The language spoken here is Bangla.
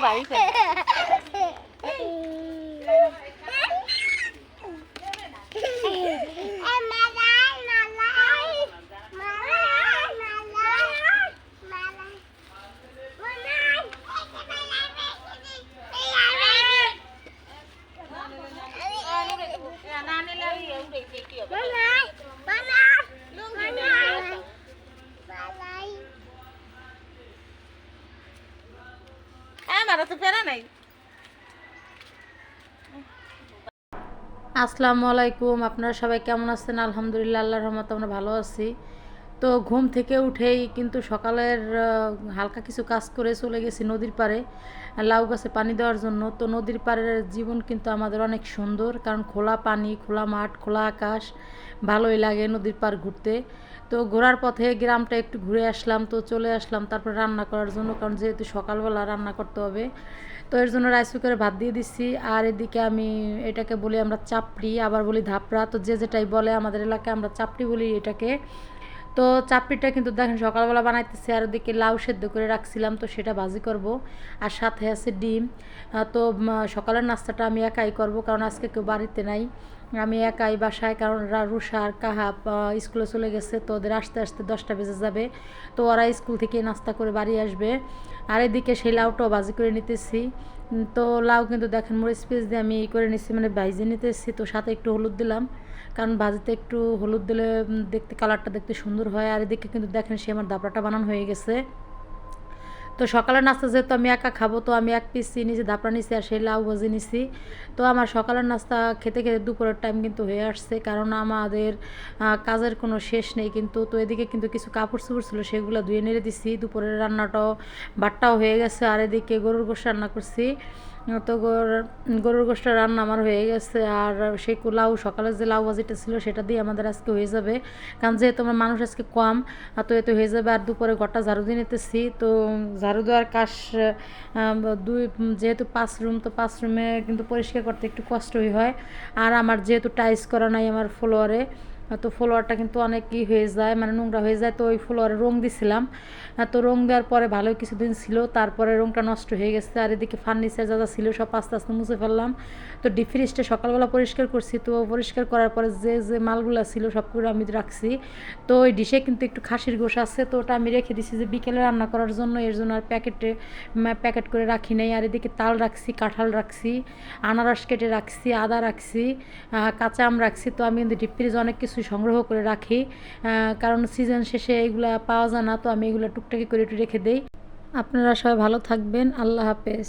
বাড়ি ফেলে আসসালামু আলাইকুম, আপনারা সবাই কেমন আছেন? আলহামদুলিল্লাহ, আল্লাহর রহমত আমরা ভালো আছি। তো ঘুম থেকে উঠেই কিন্তু সকালের হালকা কিছু কাজ করে চলে গেছি নদীর পাড়ে, লাউ গাছে পানি দেওয়ার জন্য। তো নদীর পাড়ের জীবন কিন্তু আমাদের অনেক সুন্দর, কারণ খোলা পানি, খোলা মাঠ, খোলা আকাশ, ভালোই লাগে নদীর পাড় ঘুরতে। তো ঘোরার পথে গ্রামটা একটু ঘুরে আসলাম, তো চলে আসলাম তারপর রান্না করার জন্য, কারণ যেহেতু সকালবেলা রান্না করতে হবে, তো এর জন্য রাইস কুকারে ভাত দিয়ে দিচ্ছি আর এদিকে আমি এটাকে বলি আমরা চাপড়ি, আবার বলি ধাপড়া, তো যে যেটাই বলে আমাদের এলাকায় আমরা চাপড়ি বলি এটাকে। তো চাপড়িটা কিন্তু দেখেন সকালবেলা বানাইতেছি, আর ওদিকে লাউ সেদ্ধ করে রাখছিলাম, তো সেটা ভাজি করব। আর সাথে আছে ডিম। তো সকালের নাস্তাটা আমি একাই করব, কারণ আজকে কেউ বাড়িতে নাই। আমি একাই বাসায়, কারণ রুষা আর কাহাব স্কুলে চলে গেছে, তো ওদের আসতে আসতে দশটা বেজে যাবে। তো ওরা স্কুল থেকে নাস্তা করে বাড়ি আসবে। আর এদিকে সেই লাউটাও বাজি করে নিতেছি। তো লাউ কিন্তু দেখেন মরিচ পেঁয়াজ দিয়ে আমি ই করে নিচ্ছি মানে ভাইজে নিতেছি। তো সাথে একটু হলুদ দিলাম, কারণ ভাজিতে একটু হলুদ দিলে দেখতে, কালারটা দেখতে সুন্দর হয়। আর এদিকে কিন্তু দেখেন, সে আমার দাপড়াটা বানানো হয়ে গেছে। তো সকালের নাস্তা যেহেতু আমি একা খাব, তো আমি এক পিস নিয়েছি ধাপড়া নিছি আর সেই লাউ ভাজি নিছি। তো আমার সকালের নাস্তা খেতে খেতে দুপুরের টাইম কিন্তু হয়ে আসছে, কারণ আমাদের কাজের কোনো শেষ নেই কিন্তু, তো এদিকে কিন্তু কিছু কাপড় চোপড় ছিল সেগুলো ধুয়ে নেড়ে দিছি। দুপুরের রান্নাটাও ভাতটাও হয়ে গেছে, আর এদিকে গরুর গোশ রান্না করছি। তো গর- গরুর গোশটা রান্না আমার হয়ে গেছে। আর সেই লাউ সকালে যে লাউ ভাজিটা ছিল, সেটা দিয়ে আমাদের আজকে হয়ে যাবে। কারণ যেহেতু আমার মানুষ আজকে কম তো এতে হয়ে যাবে। আর দুপুরে ঘরটা ঝাড়ু দিয়ে নিতেছি। তো ঝাড়ু দেওয়ার কাজ দুই, যেহেতু পাঁচ রুম, তো পাঁচ রুমে কিন্তু পরিষ্কার করতে একটু কষ্টই হয়। আর আমার যেহেতু টাইস করা নাই আমার ফ্লোয়ারে তো ফ্লোয়ারটা কিন্তু অনেক ই হয়ে যায় মানে নোংরা হয়ে যায়। তো ওই ফ্লোয়ারে রং দিছিলাম। তো রং দেওয়ার পরে ভালোই কিছুদিন ছিল। তারপরে রংটা নষ্ট হয়ে গেছে। আর এদিকে ফার্নিচার যা যা ছিল সব আস্তে আস্তে মুছে ফেললাম। তো ডিপ ফ্রিজটা সকালবেলা পরিষ্কার করছি। তো পরিষ্কার করার পরে যে যে মালগুলো ছিল সবগুলো আমি রাখছি। তো ওই ডিশে কিন্তু একটু খাসির গোশ আছে। তো ওটা আমি রেখে দিছি যে বিকেলে রান্না করার জন্য। এর জন্য আর প্যাকেটে প্যাকেট করে রাখি নাই। আর এদিকে তাল রাখছি, কাঁঠাল রাখছি, আনারস কেটে রাখছি, আদা রাখছি কাঁচা আম রাখছি। তো আমি কিন্তু ডিপ ফ্রিজ অনেক কিছু সংগ্রহ করে রাখি। কারণ সিজন শেষে এগুলা পাওয়া যায় না, তো আমি এগুলো টুকটাকি করে একটু রেখে দেই। আপনারা সবাই ভালো থাকবেন। আল্লাহ হাফেজ।